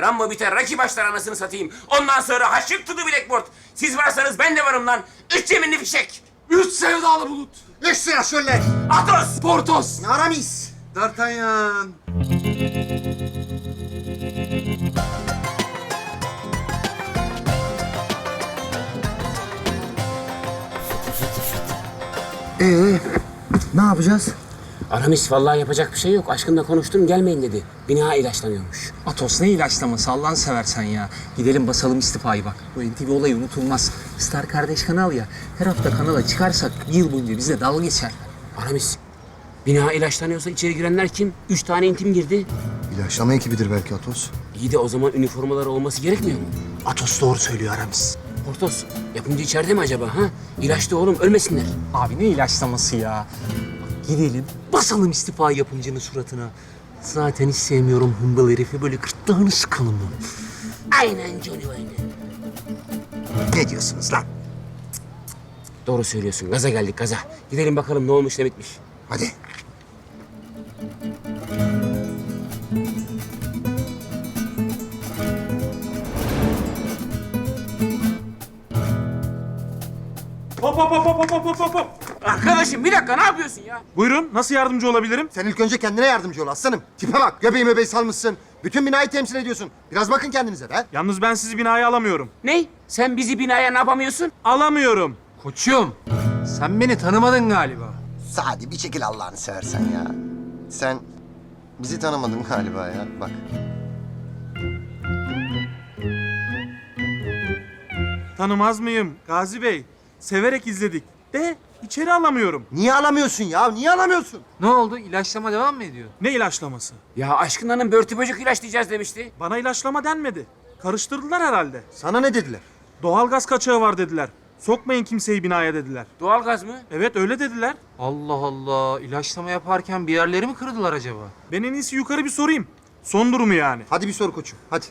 Rambo biter, Rocky başlar anasını satayım. Ondan sonra haşık tudu blackboard. Siz varsanız ben de varım lan. Üç yeminli fişek. Üç sevdalı bulut. Üç sıra şöyle. Atos. Portos. Aramis. D'Artagnan. Ee, ne yapacağız? Aramis vallahi yapacak bir şey yok. Aşkımla konuştum gelmeyin dedi. Bina ilaçlanıyormuş. Atos ne ilaçlaması Allah'ını seversen ya. Gidelim basalım istifayı bak. Bu NTV olayı unutulmaz. Star kardeş kanal ya. Her hafta kanala çıkarsak yıl boyunca bize dalga geçer. Aramis. Bina ilaçlanıyorsa içeri girenler kim? Üç tane intim girdi. İlaçlama ekibidir belki Atos. İyi de o zaman üniformaları olması gerekmiyor mu? Atos doğru söylüyor Aramis. Portos, yapımcı içeride mi acaba ha? İlaçlı oğlum, ölmesinler. Abi ne ilaçlaması ya. Gidelim basalım istifayı yapımcının suratına. Zaten hiç sevmiyorum hımbıl herifi böyle gırtlağını sıkalım mı? Aynen Johnny aynen. Ne diyorsunuz lan? Doğru söylüyorsun, gaza geldik gaza. Gidelim bakalım ne olmuş ne bitmiş. Hadi. Hop hop hop hop hop hop hop hop. Arkadaşım bir dakika ne yapıyorsun ya? Buyurun nasıl yardımcı olabilirim? Sen ilk önce kendine yardımcı ol aslanım. Tipe bak. Göbeği möbeği salmışsın. Bütün binayı temsil ediyorsun. Biraz bakın kendinize be. Yalnız ben sizi binaya alamıyorum. Ne? Sen bizi binaya ne yapamıyorsun? Alamıyorum. Koçum sen beni tanımadın galiba. Sadi bir çekil Allah'ını seversen ya. Sen bizi tanımadın galiba ya. Bak. Tanımaz mıyım Gazi Bey? Severek izledik. De içeri alamıyorum. Niye alamıyorsun ya? Niye alamıyorsun? Ne oldu? İlaçlama devam mı ediyor? Ne ilaçlaması? Ya aşkın hanım börtü böcek ilaçlayacağız demişti. Bana ilaçlama denmedi. Karıştırdılar herhalde. Sana ne dediler? Doğalgaz kaçağı var dediler. Sokmayın kimseyi binaya dediler. Doğalgaz mı? Evet öyle dediler. Allah Allah. ilaçlama yaparken bir yerleri mi kırdılar acaba? Ben en iyisi yukarı bir sorayım. Son durumu yani. Hadi bir sor koçum. Hadi.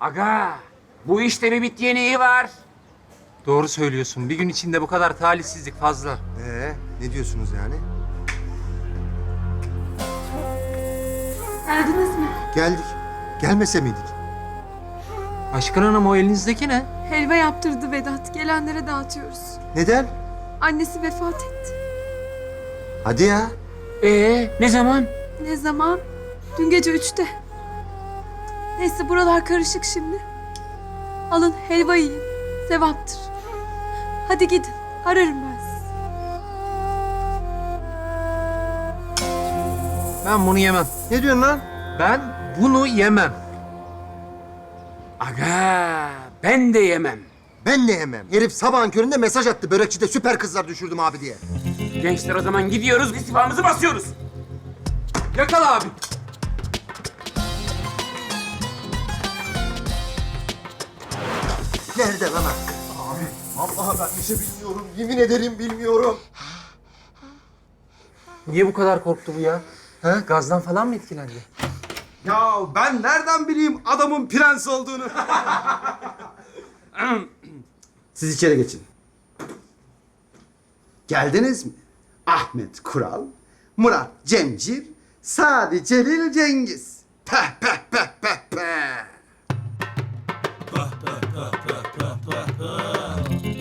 Aga, bu işte bir bit yeniği var. Doğru söylüyorsun. Bir gün içinde bu kadar talihsizlik fazla. Ee, ne diyorsunuz yani? Geldiniz mi? Geldik. Gelmese miydik? Aşkın Hanım o elinizdeki ne? Helva yaptırdı Vedat. Gelenlere dağıtıyoruz. Neden? Annesi vefat etti. Hadi ya. Ee, ne zaman? Ne zaman? Dün gece üçte. Neyse buralar karışık şimdi. Alın helva yiyin. Sevaptır. Hadi gidin. Ararım ben sizi. Ben bunu yemem. Ne diyorsun lan? Ben bunu yemem. Aga, ben de yemem. Ben de yemem. Herif sabahın köründe mesaj attı. Börekçide süper kızlar düşürdüm abi diye. Gençler o zaman gidiyoruz, istifamızı basıyoruz. Yakala abi. Nerede lan hakkı? Abi, vallahi ben bir şey bilmiyorum. Yemin ederim bilmiyorum. Niye bu kadar korktu bu ya? Ha? Gazdan falan mı etkilendi? Ya ben nereden bileyim adamın prens olduğunu? Siz içeri geçin. Geldiniz mi? Ahmet Kural, Murat Cemcir, Sadi Celil Cengiz. Peh peh peh peh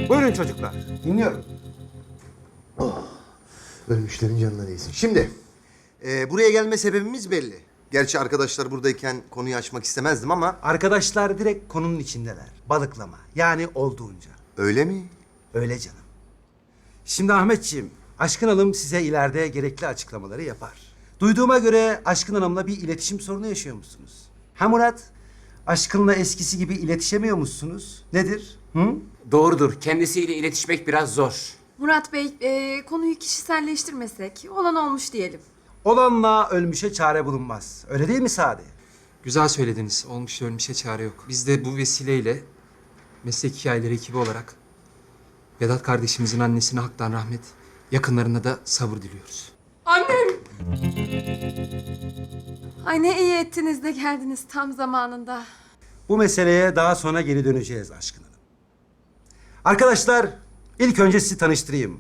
Buyurun çocuklar. Dinliyorum. Oh, Ölmüşlerin canına değsin. Şimdi, e, buraya gelme sebebimiz belli. Gerçi arkadaşlar buradayken konuyu açmak istemezdim ama... Arkadaşlar direkt konunun içindeler. Balıklama. Yani olduğunca. Öyle mi? Öyle canım. Şimdi Ahmetciğim, Aşkın Hanım size ileride gerekli açıklamaları yapar. Duyduğuma göre Aşkın Hanım'la bir iletişim sorunu yaşıyor musunuz? Ha Murat? Aşkın'la eskisi gibi iletişemiyor musunuz? Nedir? Hı? Doğrudur, kendisiyle iletişmek biraz zor. Murat Bey, e, konuyu kişiselleştirmesek olan olmuş diyelim. Olanla ölmüşe çare bulunmaz. Öyle değil mi Sadi? Güzel söylediniz. Olmuş ölmüşe çare yok. Biz de bu vesileyle meslek hikayeleri ekibi olarak Vedat kardeşimizin annesine haktan rahmet, yakınlarına da sabır diliyoruz. Annem! Ay ne iyi ettiniz de geldiniz tam zamanında. Bu meseleye daha sonra geri döneceğiz Aşkın Hanım. Arkadaşlar, ilk önce sizi tanıştırayım.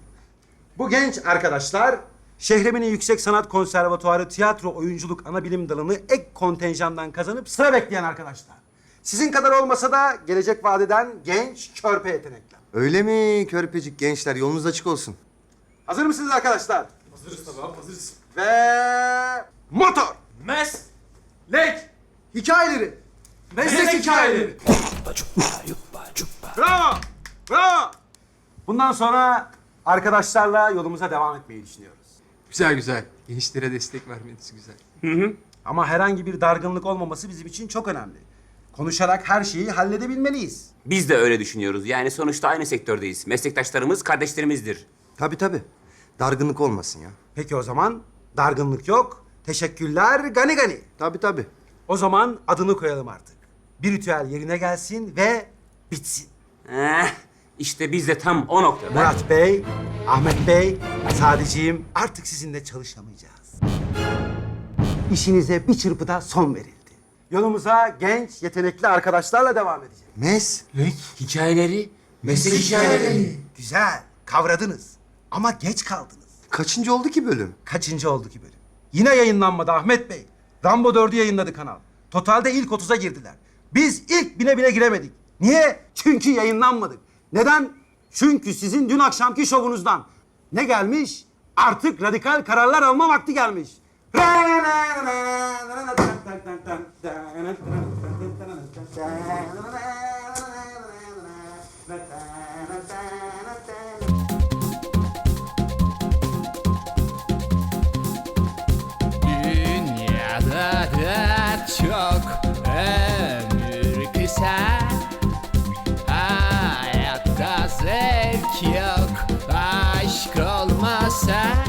Bu genç arkadaşlar Şehremin'in Yüksek Sanat Konservatuarı Tiyatro Oyunculuk Anabilim Dalı'nı ek kontenjandan kazanıp sıra bekleyen arkadaşlar. Sizin kadar olmasa da gelecek vadeden genç körpe yetenekler. Öyle mi körpecik gençler yolunuz açık olsun. Hazır mısınız arkadaşlar? Hazırız tabii abi hazırız. Ve motor. Mes. Lek. Hikayeleri. Meslek hikayeleri. Bravo. Bravo. Bundan sonra arkadaşlarla yolumuza devam etmeyi düşünüyoruz. Güzel güzel. Gençlere destek vermeniz güzel. Ama herhangi bir dargınlık olmaması bizim için çok önemli. Konuşarak her şeyi halledebilmeliyiz. Biz de öyle düşünüyoruz. Yani sonuçta aynı sektördeyiz. Meslektaşlarımız kardeşlerimizdir. Tabii tabii. Dargınlık olmasın ya. Peki o zaman dargınlık yok. Teşekkürler gani gani. Tabii tabii. O zaman adını koyalım artık. Bir ritüel yerine gelsin ve bitsin. Eh, işte biz de tam o noktada. Murat Bey, Ahmet Bey, Sadiciğim artık sizinle çalışamayacağız. İşinize bir çırpıda son verildi. Yolumuza genç, yetenekli arkadaşlarla devam edeceğiz. Meslek. Hikayeleri, meslek hikayeleri. Güzel, kavradınız. Ama geç kaldınız. Kaçıncı oldu ki bölüm? Kaçıncı oldu ki bölüm? Yine yayınlanmadı Ahmet Bey. Rambo 4'ü yayınladı kanal. Totalde ilk 30'a girdiler. Biz ilk bine bile giremedik. Niye? Çünkü yayınlanmadık. Neden? Çünkü sizin dün akşamki şovunuzdan. Ne gelmiş? Artık radikal kararlar alma vakti gelmiş. Dünyada da çok olmasa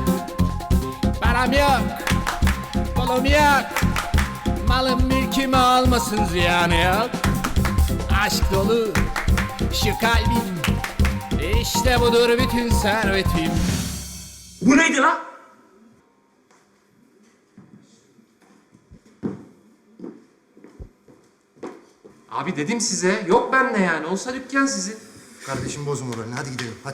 Param yok, pulum yok Malım mülküm olmasın ziyanı yok Aşk dolu şu kalbim İşte budur bütün servetim Bu neydi lan? Abi dedim size yok bende yani. Olsa dükkan sizin. Kardeşim bozma moralini. Hadi gidelim. Hadi.